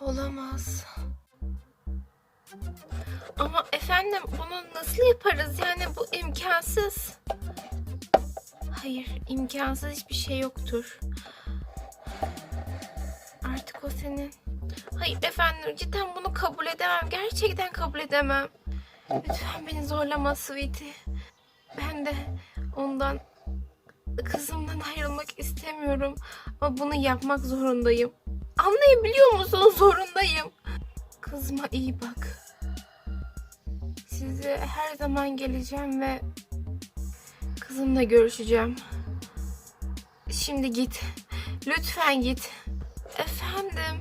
Olamaz. Ama efendim bunu nasıl yaparız? Yani bu imkansız. Hayır, imkansız hiçbir şey yoktur. Artık o senin. Hayır efendim, cidden bunu kabul edemem. Gerçekten kabul edemem. Lütfen beni zorlama Sweetie. Ben de ondan kızımdan ayrılmak istemiyorum. Ama bunu yapmak zorundayım. Anlayabiliyor musun? Zorundayım. Kızıma iyi bak. Size her zaman geleceğim ve kızımla görüşeceğim. Şimdi git. Lütfen git. Efendim.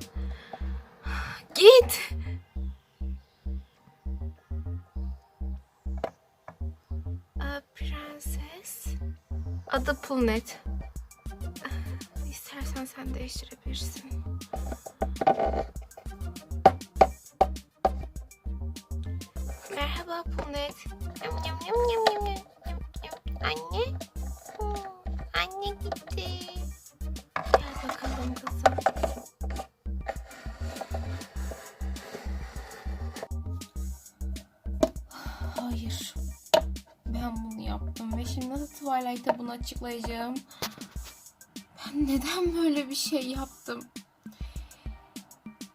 Git. Aa, prenses. Adı Pulnet. İstersen sen değiştirebilirsin. Merhaba Pulnet. Anne. Twilight'a bunu açıklayacağım? Ben neden böyle bir şey yaptım?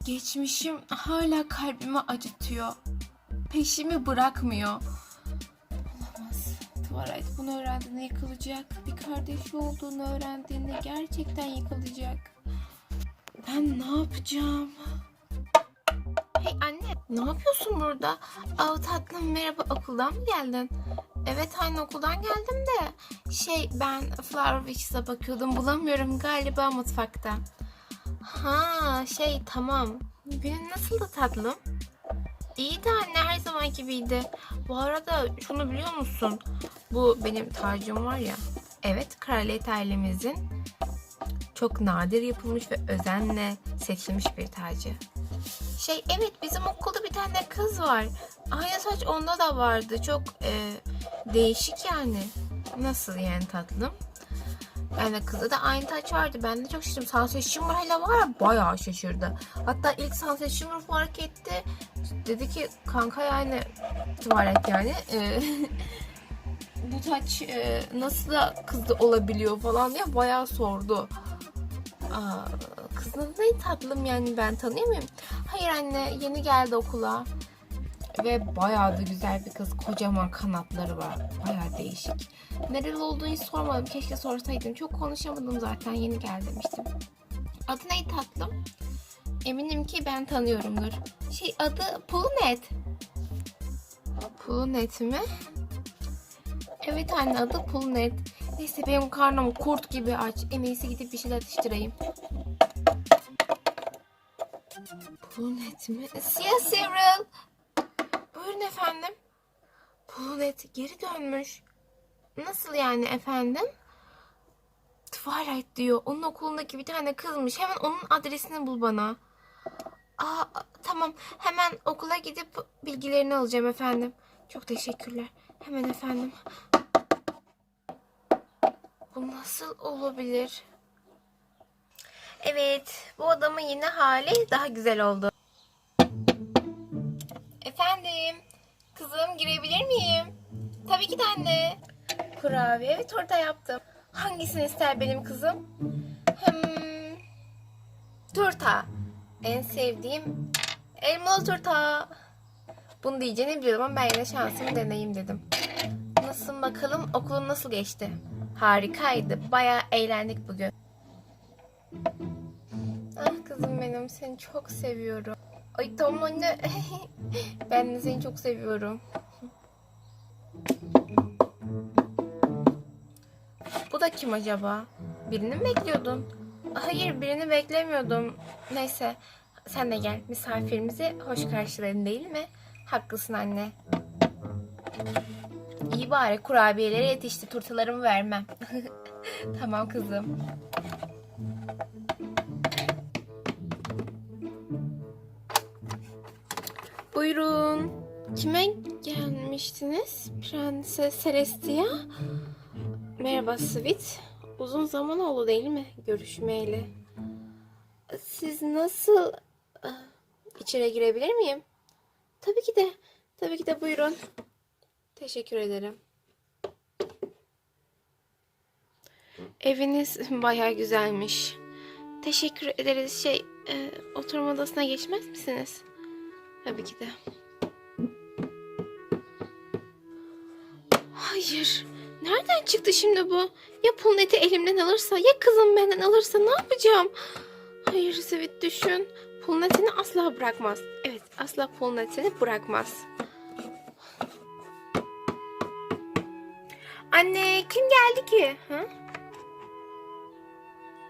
Geçmişim hala kalbimi acıtıyor. Peşimi bırakmıyor. Olamaz. Twilight bunu öğrendiğinde yıkılacak. Bir kardeşi olduğunu öğrendiğinde gerçekten yıkılacak. Ben ne yapacağım? Hey anne, ne yapıyorsun burada? Aa tatlım merhaba okuldan mı geldin? Evet aynı okuldan geldim de şey ben Flower Witch'e bakıyordum bulamıyorum galiba mutfakta. Ha şey tamam. Günün nasıldı tatlım? İyiydi anne her zaman gibiydi. Bu arada şunu biliyor musun? Bu benim tacım var ya. Evet kraliyet ailemizin çok nadir yapılmış ve özenle seçilmiş bir tacı. Şey evet bizim okulda bir tane kız var. Aynı saç onda da vardı. Çok e, değişik yani. Nasıl yani tatlım? De kızda da aynı taç vardı. Ben de çok şaşırdım. Sunset Shimmer hele var ya bayağı şaşırdı. Hatta ilk Sunset Shimmer fark etti. Dedi ki kanka yani tuvalet yani. e, bu taç e, nasıl da kızda olabiliyor falan diye bayağı sordu. Aa, kızın ne tatlım yani ben tanıyor muyum? Hayır anne yeni geldi okula. Ve bayağı da güzel bir kız. Kocaman kanatları var. Bayağı değişik. Nereli olduğunu hiç sormadım. Keşke sorsaydım. Çok konuşamadım zaten. Yeni gel demiştim. Adı neydi tatlım? Eminim ki ben tanıyorumdur. Şey adı Pulunet. Pulunet mi? Evet anne adı Pulunet. Neyse benim karnım kurt gibi aç. En iyisi gidip bir şeyler atıştırayım. Pulunet mi? Yes Cyril. Efendim. Pulunet geri dönmüş. Nasıl yani efendim? Twilight diyor. Onun okulundaki bir tane kızmış. Hemen onun adresini bul bana. Aa, tamam. Hemen okula gidip bilgilerini alacağım efendim. Çok teşekkürler. Hemen efendim. Bu nasıl olabilir? Evet, bu adamın yeni hali daha güzel oldu. Efendim, kızım girebilir miyim? Tabii ki de anne. Kurabiye ve torta yaptım. Hangisini ister benim kızım? Hmm, turta. En sevdiğim elmalı turta. Bunu diyeceğini biliyordum ama ben yine şansımı deneyeyim dedim. Nasıl bakalım okulun nasıl geçti? Harikaydı. Bayağı eğlendik bugün. Ah kızım benim seni çok seviyorum. Ay tamam anne. ben de seni çok seviyorum. Bu da kim acaba? Birini mi bekliyordun? Hayır birini beklemiyordum. Neyse sen de gel misafirimizi hoş karşıladın değil mi? Haklısın anne. İyi bari kurabiyeleri yetişti turtalarımı vermem. tamam kızım. Buyurun. Kime gelmiştiniz? Prenses Celestia. Merhaba Sweet. Uzun zaman oldu değil mi görüşmeyeli? Siz nasıl... Ah, İçeri girebilir miyim? Tabii ki de. Tabii ki de buyurun. Teşekkür ederim. Eviniz bayağı güzelmiş. Teşekkür ederiz. Şey, e, oturma odasına geçmez misiniz? Tabii ki de. Hayır. Nereden çıktı şimdi bu? Ya Pulnet'i elimden alırsa ya kızım benden alırsa ne yapacağım? Hayır Sivit düşün. Pulnet'ini asla bırakmaz. Evet asla Pulnet'ini bırakmaz. Anne kim geldi ki? Ha?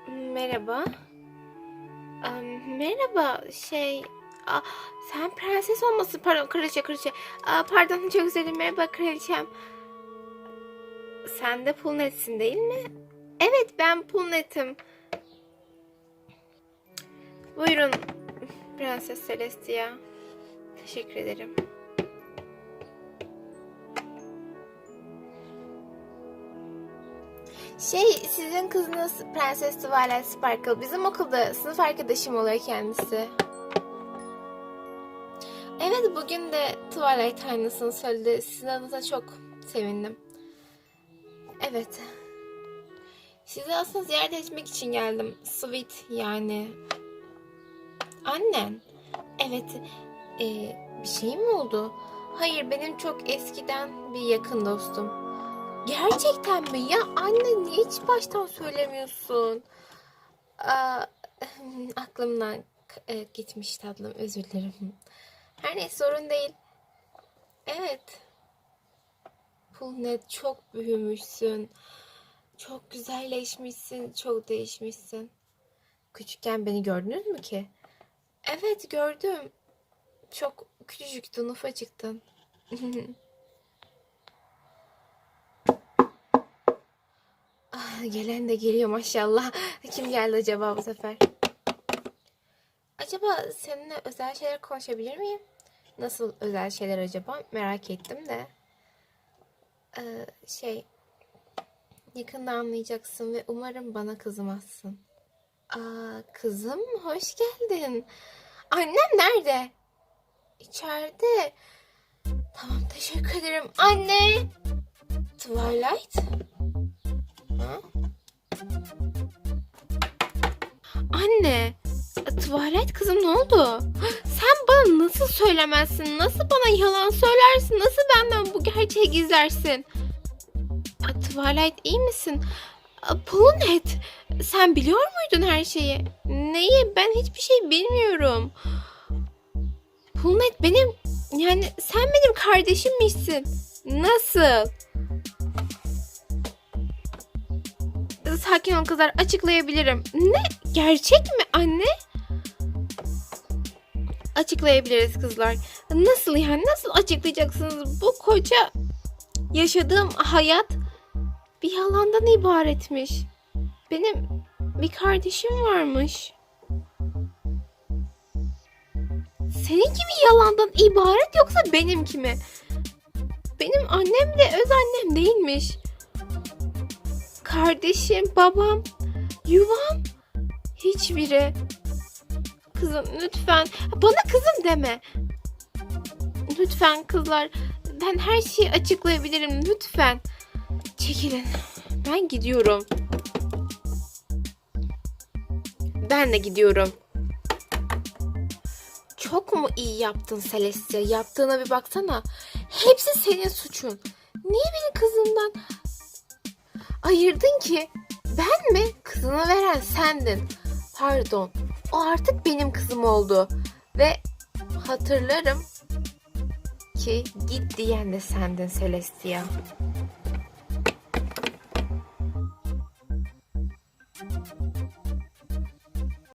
Merhaba. Am, merhaba şey Aa, sen prenses olmasın pardon kraliçe kraliçe Aa, pardon çok dilerim merhaba kraliçem sen de Pulnet'sin değil mi? Evet ben Pulnet'im. Buyurun Prenses Celestia. Teşekkür ederim. Şey sizin kızınız Prenses Twilight Sparkle. Bizim okulda sınıf arkadaşım oluyor kendisi. Evet bugün de Twilight aynısını söyledi. Sizin adınıza çok sevindim. Evet. Sizi aslında ziyaret etmek için geldim. Sweet yani. Annen. Evet. Ee, bir şey mi oldu? Hayır benim çok eskiden bir yakın dostum. Gerçekten mi? Ya anne niye hiç baştan söylemiyorsun? Aa, aklımdan e, gitmiş tatlım özür dilerim. Her neyse sorun değil. Evet. Pulnet çok büyümüşsün. Çok güzelleşmişsin. Çok değişmişsin. Küçükken beni gördünüz mü ki? Evet gördüm. Çok küçücüktün, ufacıktın. ah, gelen de geliyor maşallah. Kim geldi acaba bu sefer? Acaba seninle özel şeyler konuşabilir miyim? Nasıl özel şeyler acaba? Merak ettim de. Ee, şey yakında anlayacaksın ve umarım bana kızmazsın. Aa, kızım hoş geldin. Annem nerede? İçeride. Tamam teşekkür ederim. Anne. Twilight. Ha? Anne. Twilight kızım ne oldu? Sen bana nasıl söylemezsin? Nasıl bana yalan söylersin? Nasıl benden bu gerçeği gizlersin? Twilight iyi misin? Aa, Pulnet, sen biliyor muydun her şeyi? Neyi? Ben hiçbir şey bilmiyorum. Pulnet benim, yani sen benim kardeşimmişsin. Nasıl? Sakin ol kızlar, açıklayabilirim. Ne? Gerçek mi anne? Açıklayabiliriz kızlar. Nasıl yani? Nasıl açıklayacaksınız? Bu koca yaşadığım hayat bir yalandan ibaretmiş. Benim bir kardeşim varmış. Seninki mi yalandan ibaret yoksa benimki mi? Benim annem de öz annem değilmiş. Kardeşim, babam, yuvam hiçbiri. Kızım lütfen bana kızım deme. Lütfen kızlar ben her şeyi açıklayabilirim lütfen. Çekilin. Ben gidiyorum. Ben de gidiyorum. Çok mu iyi yaptın Celestia? Yaptığına bir baksana. Hepsi senin suçun. Niye beni kızımdan ayırdın ki? Ben mi? Kızını veren sendin. Pardon. O artık benim kızım oldu. Ve hatırlarım ki git diyen de sendin Celestia.